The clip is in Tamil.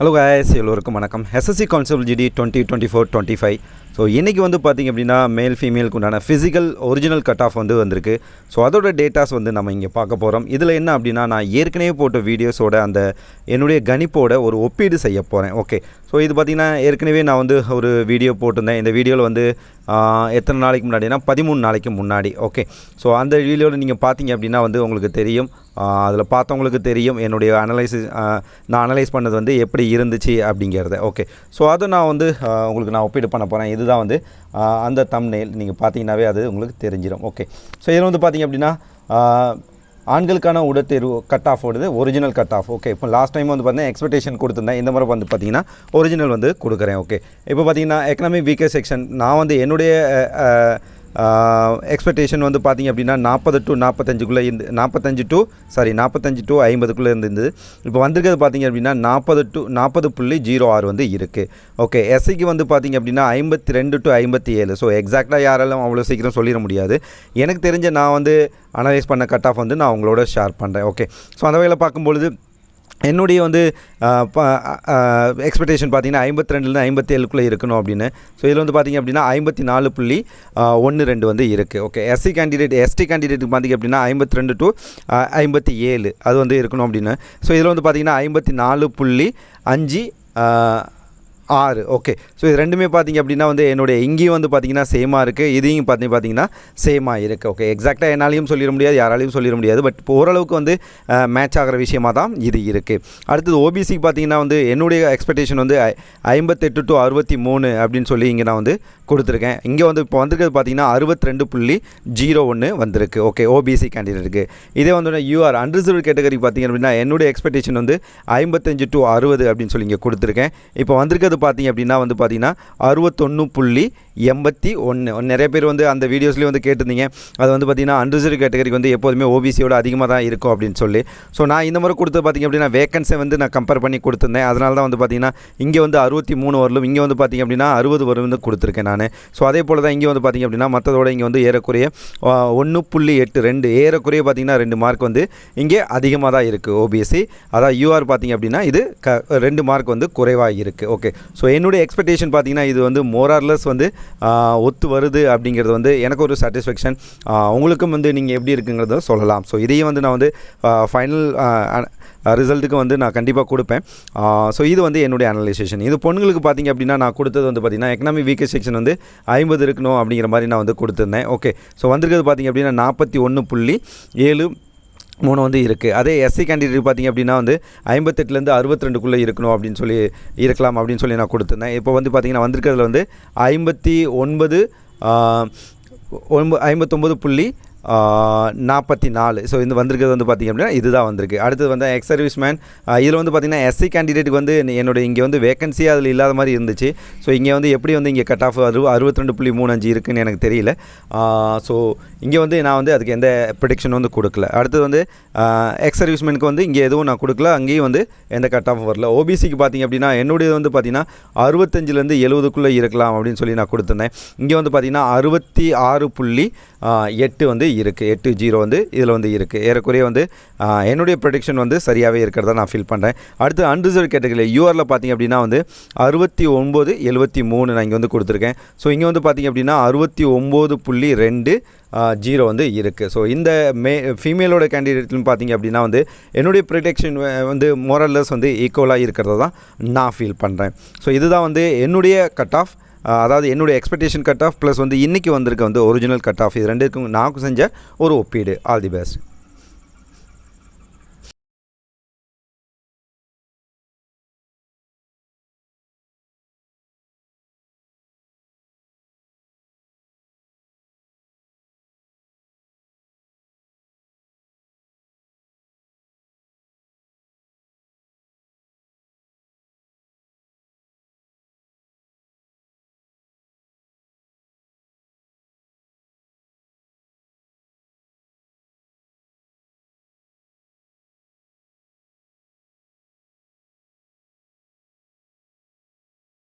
ஹலோ காய்ஸ் எல்லோருக்கும் வணக்கம். SSC concept GD twenty twenty four twenty five so இன்றைக்கி வந்து பார்த்திங்க அப்படின்னா மேல் ஃபீமேலுக்கு உண்டான ஃபிசிக்கல் ஒரிஜினல் கட் ஆஃப் வந்து வந்திருக்கு. ஸோ அதோட டேட்டாஸ் வந்து நம்ம இங்கே பார்க்க போகிறோம் இதில் என்ன அப்படின்னா நான் ஏற்கனவே போட்ட வீடியோஸோட அந்த என்னுடைய கணிப்போட ஒரு ஒப்பீடு செய்ய போகிறேன் ஓகே ஸோ இது பார்த்திங்கன்னா ஏற்கனவே நான் வந்து ஒரு வீடியோ போட்டிருந்தேன். இந்த வீடியோவில் வந்து எத்தனை நாளைக்கு முன்னாடினா பதிமூணு நாளைக்கு முன்னாடி. ஓகே ஸோ அந்த வீடியோவில் நீங்கள் பார்த்தீங்க அப்படின்னா வந்து உங்களுக்கு தெரியும். அதில் பார்த்தவங்களுக்கு தெரியும். என்னுடைய அனலைசிஸ் நான் அனலைஸ் பண்ணது வந்து எப்படி இருந்துச்சு அப்படிங்கிறத. ஓகே ஸோ அதை நான் வந்து உங்களுக்கு நான் ஒப்பீடு பண்ண போகிறேன் இதுதான் வந்து அந்த தம்னேல் நீங்கள் பார்த்தீங்கன்னாவே அது உங்களுக்கு தெரிஞ்சிடும் ஓகே ஸோ இதில் வந்து பார்த்தீங்க அப்படின்னா ஆண்களுக்கான உடத்தேர்வு கட் ஆஃப் ஓடுது ஒரிஜினல் கட் ஆஃப் ஓகே இப்போ லாஸ்ட் டைம் வந்து பார்த்தீங்கன்னா எக்ஸ்பெக்டேஷன் கொடுத்துருந்தேன். இந்த முறை வந்து பார்த்தீங்கன்னா ஒரிஜினல் வந்து கொடுக்குறேன். ஓகே இப்போ பார்த்தீங்கன்னா எக்கனாமிக் வீக்கர் செக்ஷன் நான் வந்து என்னுடைய எக்ஸ்பெக்டேஷன் வந்து பார்த்தீங்க அப்படின்னா நாற்பது டு நாற்பத்தஞ்சுக்குள்ளே இருந்து நாற்பத்தஞ்சு டு சாரி நாற்பத்தஞ்சு டு ஐம்பதுக்குள்ளே இருந்தது. இப்போ வந்திருக்கிறது பார்த்தீங்க அப்படின்னா நாற்பது டு நாற்பது புள்ளி ஜீரோ ஆறு வந்து இருக்குது ஓகே எஸ்சிக்கு வந்து பார்த்தீங்க அப்படின்னா ஐம்பத்தி ரெண்டு டு ஐம்பத்தி ஏழு ஸோ எக்ஸாக்டாக யாராலும் அவ்வளோ சீக்கிரம் சொல்லிட முடியாது. எனக்கு தெரிஞ்ச நான் வந்து அனலைஸ் பண்ண கட் ஆஃப் வந்து நான் உங்களோட ஷேர் பண்ணுறேன் ஓகே ஸோ அந்த வகையில் பார்க்கும்பொழுது என்னுடைய வந்து எக்ஸ்பெக்டேஷன் பார்த்திங்கன்னா ஐம்பத்தி ரெண்டுலேருந்து ஐம்பத்தி ஏழுக்குள்ளே இருக்கணும் அப்படின்னு. ஸோ இதில் வந்து பார்த்திங்க அப்படின்னா ஐம்பத்தி நாலு புள்ளி ஒன்று ரெண்டு வந்து இருக்குது ஓகே எஸ்சி கேண்டிடேட் எஸ்டி கேண்டிடேட்டுக்கு பார்த்திங்க அப்படின்னா ஐம்பத்தி ரெண்டு டு ஐம்பத்தி ஏழு அது வந்து இருக்கணும் அப்படின்னு. ஸோ இதில் வந்து பார்த்தீங்கன்னா ஐம்பத்தி நாலு புள்ளி அஞ்சு ஆறு ஓகே ஸோ இது ரெண்டுமே பார்த்தீங்க அப்படின்னா வந்து என்னுடைய இங்கேயும் வந்து பார்த்தீங்கன்னா சேமாக இருக்குது இதையும் பார்த்தீங்க பார்த்தீங்கன்னா சேமாக இருக்குது ஓகே எக்ஸாக்டாக என்னாலையும் சொல்லிட முடியாது யாராலையும் சொல்லிட முடியாது. பட் இப்போ ஓரளவுக்கு வந்து மேட்ச் ஆகிற விஷயமா தான் இது இருக்குது அடுத்தது ஓபிசிக்கு பார்த்தீங்கன்னா வந்து என்னுடைய எக்ஸ்பெக்டேஷன் வந்து ஐ- ஐம்பத்தெட்டு டு அறுபத்தி மூணு அப்படின்னு சொல்லி இங்கே நான் வந்து கொடுத்துருக்கேன். இங்கே வந்து இப்போ வந்திருக்கிறது பார்த்தீங்கன்னா அறுபத்தி ரெண்டு புள்ளி ஜீரோ ஒன்று வந்திருக்கு. ஓகே ஓபிசி கேண்டிடேட்டுக்கு இதே வந்து யூஆர் அன்ரிசர்வ் கேட்டகரி பார்த்தீங்க அப்படின்னா என்னுடைய எக்ஸ்பெக்டேஷன் வந்து ஐம்பத்தஞ்சு டு அறுபது அப்படின்னு சொல்லி இங்கே கொடுத்துருக்கேன். இப்போ வந்திருக்கிறது பார்த்தீங்க அப்படின்னா வந்து பார்த்தீங்கன்னா அறுபத்தொன்று புள்ளி எண்பத்தி ஒன்று நிறைய பேர் வந்து அந்த வீடியோஸ்லேயும் வந்து கேட்டிருந்தீங்க. அது வந்து பார்த்தீங்கன்னா அன்ரிசர்வ் கேட்டகரிக்கு வந்து எப்போதுமே ஓபிசியோட அதிகமாக தான் இருக்கும் அப்படின்னு சொல்லி. ஸோ நான் இந்த முறை கொடுத்து பார்த்தீங்க அப்படின்னா வேகன்ஸை வந்து நான் கம்பேர் பண்ணி கொடுத்துருந்தேன். அதனால தான் வந்து பார்த்தீங்கன்னா இங்கே வந்து அறுபத்தி மூணு வரலும் இங்கே வந்து பார்த்தீங்க அப்படின்னா அறுபது வரும் வந்து கொடுத்துருக்கேன் நான். ஸோ அதே போல் தான் இங்கே வந்து பார்த்திங்க அப்படின்னா மற்றதோட இங்கே வந்து ஏறக்குறைய ஒன்று புள்ளி எட்டு ரெண்டு ஏறக்குறைய பார்த்தீங்கன்னா ரெண்டு மார்க் வந்து இங்கே அதிகமாக தான் இருக்குது ஓபிஎஸ்சி அதான் யூஆர் பார்த்தீங்க அப்படின்னா இது க ரெண்டு மார்க் வந்து குறைவாக இருக்குது ஓகே ஸோ என்னுடைய எக்ஸ்பெக்டேஷன் பார்த்திங்கன்னா இது வந்து மோரார்லெஸ் வந்து ஒத்து வருது அப்படிங்கிறது வந்து எனக்கு ஒரு சாட்டிஸ்ஃபேக்ஷன் உங்களுக்கும் வந்து நீங்கள் எப்படி இருக்குங்கிறத சொல்லலாம். ஸோ இதையும் வந்து நான் வந்து ஃபைனல் ரிசல்ட்டுக்கு வந்து நான் கண்டிப்பாக கொடுப்பேன். ஸோ இது வந்து என்னுடைய அனலைசேஷன் இது பொண்ணுங்களுக்கு பார்த்தீங்க அப்படின்னா நான் கொடுத்தது வந்து பார்த்தீங்கன்னா எக்கனாமிக் வீக்கர் செக்ஷன் வந்து ஐம்பது இருக்கணும் அப்படிங்கிற மாதிரி நான் வந்து கொடுத்துருந்தேன். ஓகே ஸோ வந்திருக்கிறது பார்த்தீங்க அப்படின்னா நாற்பத்தி ஒன்று புள்ளி ஏழு மூணு வந்து இருக்குது அதே எஸ்சி கேண்டிடேட் பார்த்தீங்க அப்படின்னா வந்து ஐம்பத்தெட்டுலேருந்து அறுபத்தி ரெண்டுக்குள்ளே இருக்கணும் அப்படின்னு சொல்லி இருக்கலாம் அப்படின்னு சொல்லி நான் கொடுத்துருந்தேன். இப்போ வந்து பார்த்திங்கன்னா வந்திருக்கிறதுல வந்து ஐம்பத்தி ஒன்பது ஒன்பது ஐம்பத்தொம்பது புள்ளி நாற்பத்தி நாலு ஸோ இந்த வந்திருக்கிறது வந்து பார்த்திங்க அப்படின்னா இதுதான் வந்திருக்கு. அடுத்தது வந்து எக்ஸ் சர்வீஸ் மேன் இதில் வந்து பார்த்திங்கன்னா எஸ்சி கேண்டிடேட்டுக்கு வந்து என்னோட இங்கே வந்து வேகன்சி அதில் இல்லாத மாதிரி இருந்துச்சு. ஸோ இங்கே வந்து எப்படி வந்து இங்கே கட் ஆஃப் அறுபது அறுபத்தி ரெண்டு புள்ளி மூணு அஞ்சு இருக்குன்னு எனக்கு தெரியல. ஸோ இங்கே வந்து நான் வந்து அதுக்கு எந்த ப்ரிடிக்ஷன் வந்து கொடுக்கல. அடுத்தது வந்து எக்ஸ் சர்வீஸ்மேனுக்கு வந்து இங்கே எதுவும் நான் கொடுக்கல. அங்கேயும் வந்து எந்த கட் ஆஃப் வரல ஓபிசிக்கு பார்த்தீங்க அப்படின்னா என்னுடைய வந்து பார்த்திங்கன்னா அறுபத்தஞ்சிலேருந்து எழுபதுக்குள்ளே இருக்கலாம் அப்படின்னு சொல்லி நான் கொடுத்துருந்தேன். இங்கே வந்து பார்த்திங்கன்னா அறுபத்தி ஆறு புள்ளி எட்டு வந்து இருக்குது எட்டு ஜீரோ வந்து இதில் வந்து இருக்குது ஏறக்குறைய வந்து என்னுடைய ப்ரொடிக்ஷன் வந்து சரியாகவே இருக்கிறதா நான் ஃபீல் பண்ணுறேன் அடுத்து அன்ரிசர்வ் கேட்டகரி யூஆரில் பார்த்தீங்க அப்படின்னா வந்து அறுபத்தி ஒம்பது எழுபத்தி மூணு நான் இங்கே வந்து கொடுத்துருக்கேன். ஸோ இங்கே வந்து பார்த்தீங்க அப்படின்னா அறுபத்தி ஒம்பது புள்ளி ரெண்டு ஜீரோ வந்து இருக்குது ஸோ இந்த மே ஃபீமேலோட கேண்டிடேட்னு பார்த்தீங்க அப்படின்னா வந்து என்னுடைய ப்ரிடெக்ஷன் வந்து மோரல்லஸ் வந்து ஈக்குவலாக இருக்கிறத தான் நான் ஃபீல் பண்ணுறேன் ஸோ இதுதான் வந்து என்னுடைய கட் ஆஃப் அதாவது என்னுடைய எக்ஸ்பெக்டேஷன் கட் ஆஃப் ப்ளஸ் வந்து இன்றைக்கி வந்திருக்க வந்து ஒரிஜினல் கட் ஆஃப் இது ரெண்டுக்கும் நான் செஞ்ச ஒரு ஒப்பீடு. All the best